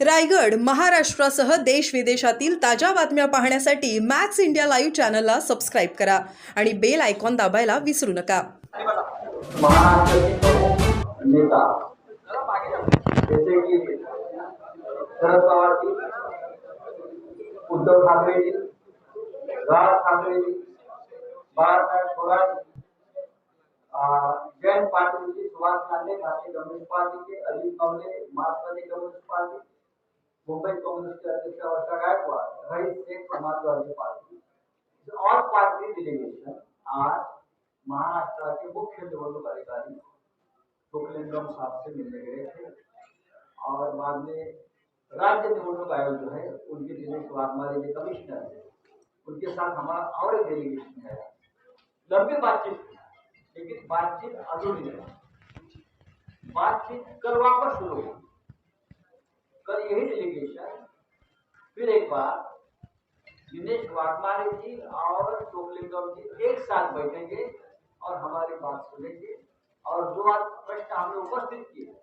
रायगड महाराष्ट्रासह देश विदेशातील ताज्या बातम्या पाहण्यासाठी मॅक्स इंडिया लाईव्ह चॅनलला सबस्क्राईब करा आणि बेल आयकॉन दाबायला विसरू नका. नेता जसे की शरद पवारजी उद्धव ठाकरेजी राज ठाकरेजी बाळासाहेब थोरात अं, जयंत पाटीलजी सुभाष लांडे भारतीय कम्युनिस्ट पार्टीचे अजित पवार मार्क्सवादी कम्युनिस्ट पार्टी मुंबई काँग्रेसचे अध्यक्ष Varsha Gaikwad Rais Shaikh Samajwadi party all party delegation आज महाराष्ट्र के मुख्य निवडणूक अधिकारी सुखलिंगम साहब से मिलने गए थे। और बाद में राज्य निवडणूक आयोग जो है, उनके दिनेश वाघमारे जो कमिश्नर है। उनके साथ हमारा और एक डेलीगेशन है। लंबी बातचीत लेकिन बातचीत अधूरी रही। बातचीत कल वापस शुरू हुई। कल यही डेलीगेशन फिर एक बार दिनेश वाघमारे जी और सोमलिंगम जी एक साथ बैठेंगे और हमारी बात सुनेंगे और जो आज प्रश्न हमने उपस्थित किए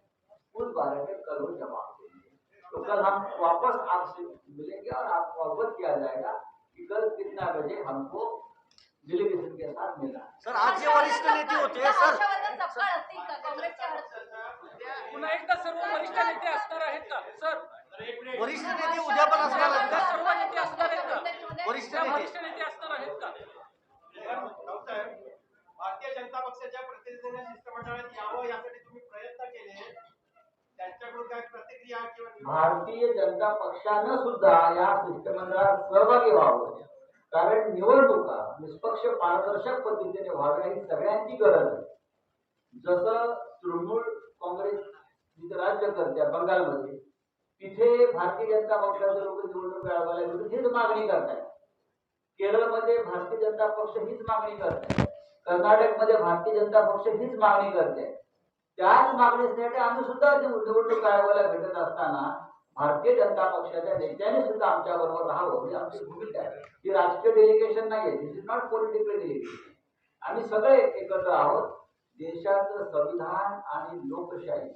उस बारे में कल वो जवाब देंगे। तो कल हम वापस आपसे मिलेंगे और आपको अवगत किया जाएगा कि कल कितना बजे हमको डेलीगेशन के साथ मिलना है सर आज वरिष्ठ नेते होते सर। पुन्हा एकदा सर्व वरिष्ठ नेते असणार आहेत का? सर? वरिष्ठ नेते उद्या पण असणार आहेत का? सर्व नेते असणार आहेत का? वरिष्ठ वरिष्ठ नेते असणार आहेत का? भारतीय जनता पक्षाच्या प्रतिनिधीने शिष्टमंडळात यावं यासाठी तुम्ही प्रयत्न केले. त्यांच्याकडून काय प्रतिक्रिया किंवा भारतीय जनता पक्षानं सुद्धा या शिष्टमंडळात सहभागी व्हावं. कारण निवडणुका निष्पक्ष पारदर्शक पद्धतीने व्हाव्या ही सगळ्यांची गरज आहे. जसं तृणमूल काँग्रेस जिथे राज्य करते बंगालमध्ये तिथे भारतीय जनता पक्षाचे लोक निवडणूक आयोगाला विरुद्ध हीच मागणी करतायत. केरळमध्ये भारतीय जनता पक्ष हीच मागणी करताय कर्नाटकमध्ये भारतीय जनता पक्ष हीच मागणी करते त्याच मागणीसाठी आम्ही सुद्धा निवडणूक आयोगाला भेटत असताना भारतीय जनता पक्षाच्या नेत्याने सुद्धा आमच्या बरोबर राहावं ही आमची भूमिका आहे. ही राजकीय डेलिगेशन नाही आहे this is not political delegation आम्ही सगळे एकत्र आहोत. देशाचं संविधान आणि लोकशाही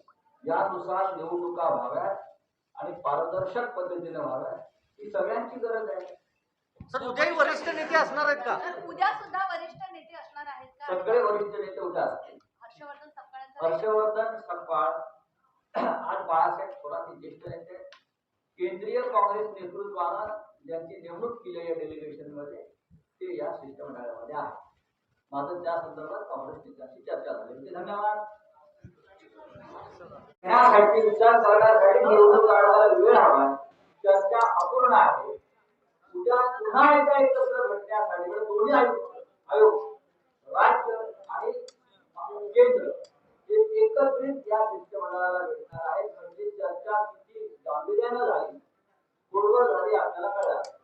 यानुसार निवडणुका व्हाव्यात आणि पारदर्शक पद्धतीने व्हाव्यात ही सगळ्यांची गरज आहे. सर उद्याही वरिष्ठ नेते असणार आहेत का? तर उद्या सुद्धा वरिष्ठ नेते असणार आहेत का? सगळे वरिष्ठ नेते उद्या असतील. हर्षवर्धन सपकाळांचा हर्षवर्धन सपकाळ आज बाळासाहेब थोरात हे ज्येष्ठ नेते केंद्रीय काँग्रेस नेतृत्वानं ज्यांची नेमणूक केली आहे या डेलिगेशनमध्ये ते या शिष्टमंडळामध्ये आहे माझं त्या संदर्भात काँग्रेस नेत्यांशी चर्चा झाली. होती धन्यवाद. यासाठी विचार करण्यासाठी निवडणूक काढायला वेळ हवा चर्चा अपूर्ण आहे. उद्या पुन्हा एकदा एकत्र भेटण्यासाठी दोन्ही आयोग आयोग राज्य आणि केंद्र हे एकत्रित या शिष्टमंडळाला भेटणार आहेत. म्हणजे चर्चा किती गांभीर्यानं झाली बरोबर झाली आपल्याला कळणार